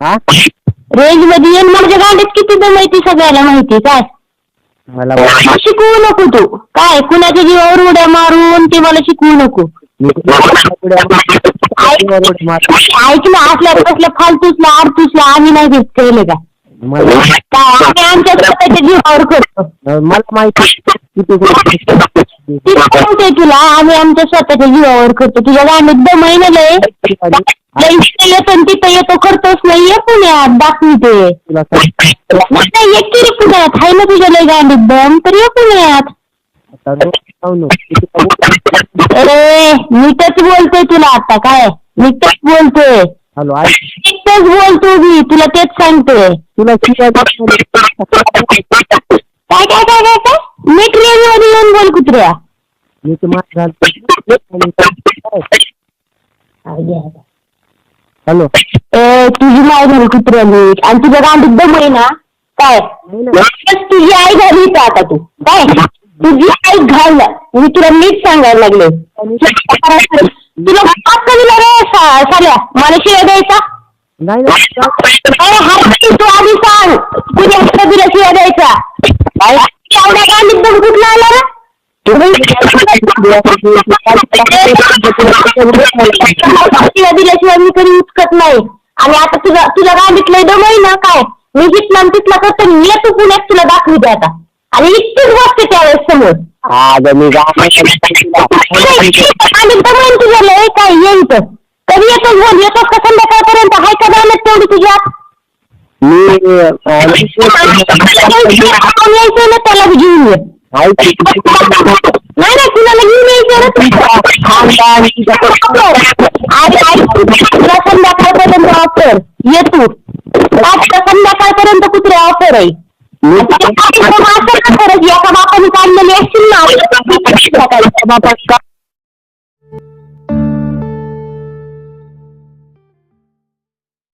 हा? रेंजमध्ये येऊन माझ्या गाडीत किती दम आहे ती सगळ्याला माहिती काय? मला शिकवू नको तू. काय कुणाच्या जीवावर उड्या मारून ते मला शिकवू नको. ऐक ना असल्या कसल्या फालतूसला आरतूसला आम्ही नाही घेत कळलं का मला काय आम्ही आमच्या स्वतःच्या जीवावर करतो. मला माहिती. किती ती सांगते तुला आम्ही आमच्या स्वतःच्या जीवावर करतो. तुझ्या गाडीत दम आहे ना लय? लय इथे येतो आणि तिथं येतो करतोच नाही ये पुण्यात दाखविते तुला सांग नाही ये की रे पुण्यात आहे ना तुझ्या लय गाडीत दम? तर ये पुण्यात. अरे नीटच बोलतोय तुला आता काय? नीटच बोलतोय. हॅलो आई. नीटच बोलतोय मी तुला तेच सांगतोय. तुला काय काय काय काय? नीट रेंजमध्ये येऊन बोल कुत्र्या. मी ते मार हॅलो. ए तुझी माय झाली कुत्र्या नीट. आणि तुझ्या गांडीत दम आहे ना? काय? बस तुझी आई झाली इथं आता तू. काय? तुझी आई घाल मी तुला नीट सांगायला लागले. तुला पाच दिला रे सा- साल्या. मला शिवाय द्यायचा? नाही नाही. अरे हाय तू आधी सांग. तुझ्या दिला शिवाय द्यायचा. काय एवढ्या गांडीत दम कुठला आला रे. शिवाय दिल्याशिवाय मी कधी उचकत नाही. आणि आता तुझा तुझ्या गांडीतलं दम ना काय? मी जिथला तिथला करतो मी तू पुण्यात तुला दाखवते आता. आणि इतकीच वाटते त्यावेळेस समोर. आणि दम तुझ्या काय ये कधी येतो बोल येतोस का संध्याकाळपर्यंत? हाय का जाणत तेवढी तुझ्या त्याला बी घेऊन ये नाही नाही कुणाला घेऊन यायचं ना अरे ऐक तुला संध्याकाळपर्यंत ऑफर ये तू पाचला संध्याकाळपर्यंत कुत्रे ऑफर आहे असं का करत एका बापाने काढलेली असतील ना बापा